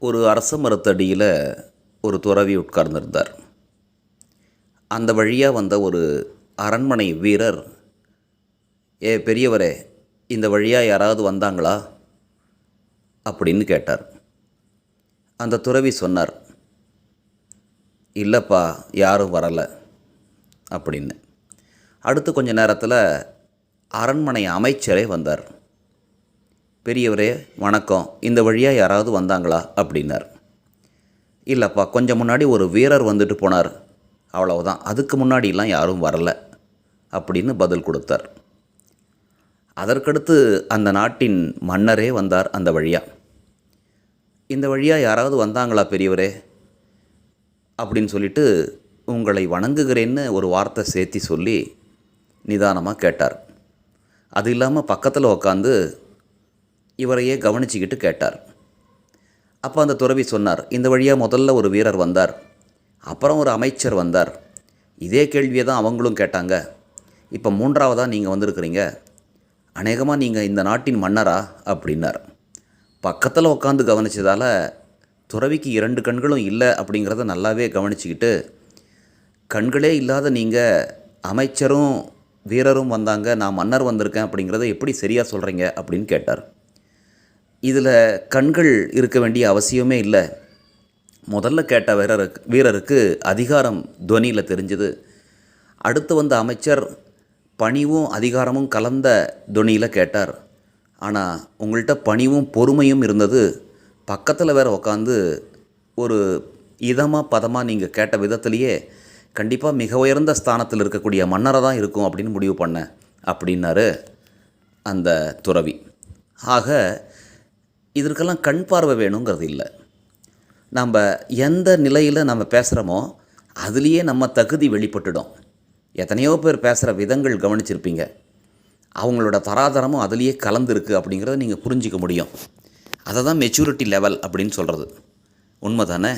ஒரு அரச மரத்தடியில் ஒரு துறவி உட்கார்ந்திருந்தார். அந்த வழியாக வந்த ஒரு அரண்மனை வீரர் ஏ பெரியவரே இந்த வழியாக யாராவது வந்தாங்களா? அப்படின்னு கேட்டார். அந்த துறவி சொன்னார் இல்லைப்பா யாரும் வரலை அப்படின்னு. அடுத்து கொஞ்ச நேரத்தில் அரண்மனை அமைச்சரே வந்தார். பெரியவரே வணக்கம். இந்த வழியாக யாராவது வந்தாங்களா? அப்படின்னார். இல்லைப்பா கொஞ்சம் முன்னாடி ஒரு வீரர் வந்துட்டு போனார். அவ்வளவுதான். அதுக்கு முன்னாடிலாம் யாரும் வரல. அப்படின்னு பதில் கொடுத்தார். அதற்கடுத்து அந்த நாட்டின் மன்னரே வந்தார் அந்த வழியாக இந்த வழியாக யாராவது வந்தாங்களா பெரியவரே? அப்படின்னு சொல்லிட்டு உங்களை வணங்குகிறேன்னு ஒரு வார்த்தை சேர்த்தி சொல்லி நிதானமாக கேட்டார். அது இல்லாமல் பக்கத்தில் உக்காந்து இவரையே கவனிச்சுக்கிட்டு கேட்டார். அப்போ அந்த துறவி சொன்னார் இந்த வழியாக முதல்ல ஒரு வீரர் வந்தார் அப்புறம் ஒரு அமைச்சர் வந்தார். இதே கேள்வியை தான் அவங்களும் கேட்டாங்க. இப்போ மூன்றாவதாக நீங்கள் வந்திருக்கிறீங்க? அநேகமாக நீங்கள் இந்த நாட்டின் மன்னரா? அப்படின்னார். பக்கத்தில் உட்காந்து கவனிச்சதால் துறவிக்கு இரண்டு கண்களும் இல்லை அப்படிங்கிறத நல்லாவே கவனிச்சுக்கிட்டு கண்களே இல்லாத நீங்கள் அமைச்சரும் வீரரும் வந்தாங்க நான் மன்னர் வந்திருக்கேன் அப்படிங்கிறத எப்படி சரியாக சொல்கிறீங்க அப்படின்னு கேட்டார். இதில் கண்கள் இருக்க வேண்டிய அவசியமே இல்லை. முதல்ல கேட்ட வீரருக்கு வீரருக்கு அதிகாரம் துவனியில் தெரிஞ்சுது. அடுத்து வந்த அமைச்சர் பணிவும் அதிகாரமும் கலந்த துணியில் கேட்டார். ஆனால் உங்கள்கிட்ட பணிவும் பொறுமையும் இருந்தது. பக்கத்தில் வேற உக்காந்து ஒரு இதமாக பதமாக நீங்கள் கேட்ட விதத்துலேயே கண்டிப்பாக மிக உயர்ந்த ஸ்தானத்தில் இருக்கக்கூடிய மன்னரை தான் இருக்கும் அப்படின்னு முடிவு பண்ணேன் அப்படின்னாரு அந்த துறவி. ஆக இதற்கெல்லாம் கண் பார்வை வேணுங்கிறது இல்லை. நம்ம எந்த நிலையில் நம்ம பேசுகிறோமோ அதுலேயே நம்ம தகுதி வெளிப்பட்டுடும். எத்தனையோ பேர் பேசுகிற விதங்கள் கவனிச்சிருப்பீங்க. அவங்களோட தராதரமும் அதுலேயே கலந்துருக்கு அப்படிங்கிறத நீங்கள் புரிஞ்சிக்க முடியும். அதை தான் மெச்சூரிட்டி லெவல் அப்படின்னு சொல்கிறது உண்மை தானே